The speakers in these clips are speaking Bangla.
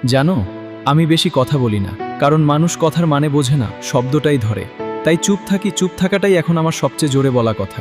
জানো, আমি বেশি কথা বলি না, কারণ মানুষ কথার মানে বোঝে না, শব্দটাই ধরে। তাই চুপ থাকি, চুপ থাকাটাই এখন আমার সবচেয়ে জোরে বলা কথা।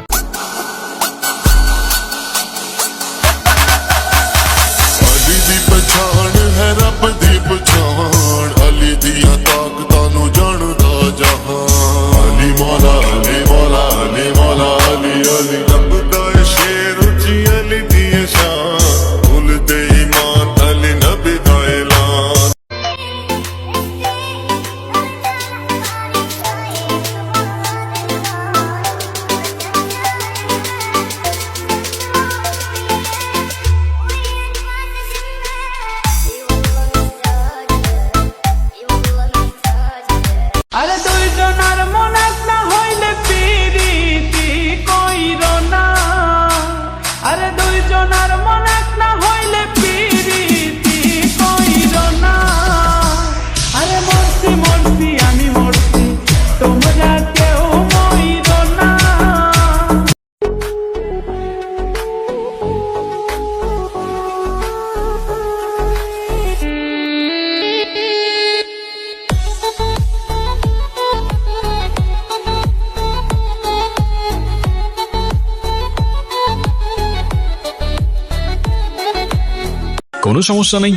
কোনো সমস্যা নেই।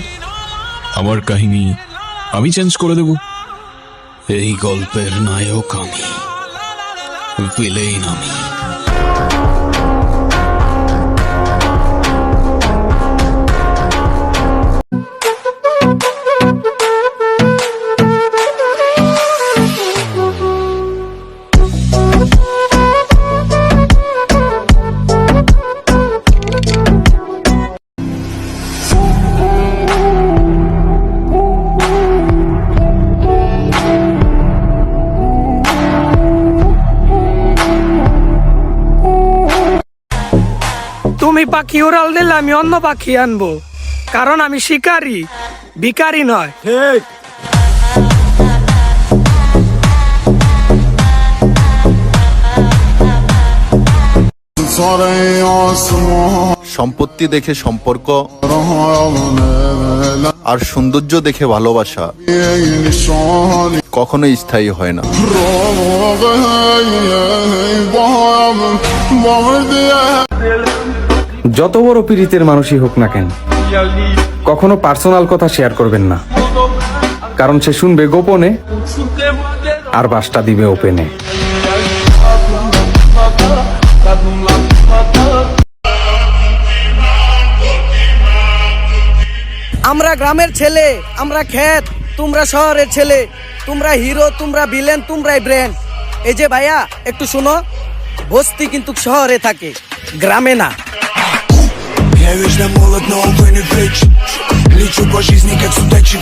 আমার কাহিনী আমি চেঞ্জ করে দেব। এই গল্পের নায়ক আমি আমি। তুমি পাখি উড়াল দিলে আমি অন্য পাখি আনব কারণ আমি শিকারি বিকারি নয় সম্পত্তি দেখে সম্পর্ক আর সৌন্দর্য দেখে ভালোবাসা কখনো স্থায়ী হয় না যত বড় পীড়িতের মানুষই হোক না কেন, কখনো পার্সোনাল কথা শেয়ার করবেন না। কারণ সে শুনবে গোপনে আর বাসটা দিবে ওপেনে। আমরা গ্রামের ছেলে, আমরা খেত তোমরা শহরের ছেলে, তোমরা হিরো, তোমরা ভিলেন, তোমরাই ব্র্যান্ড এই যে ভাইয়া, একটু শোনো, বস্তি কিন্তু শহরে থাকে, গ্রামে না। Не вечно молот но увы не вечен Лечу по жизни, как судачи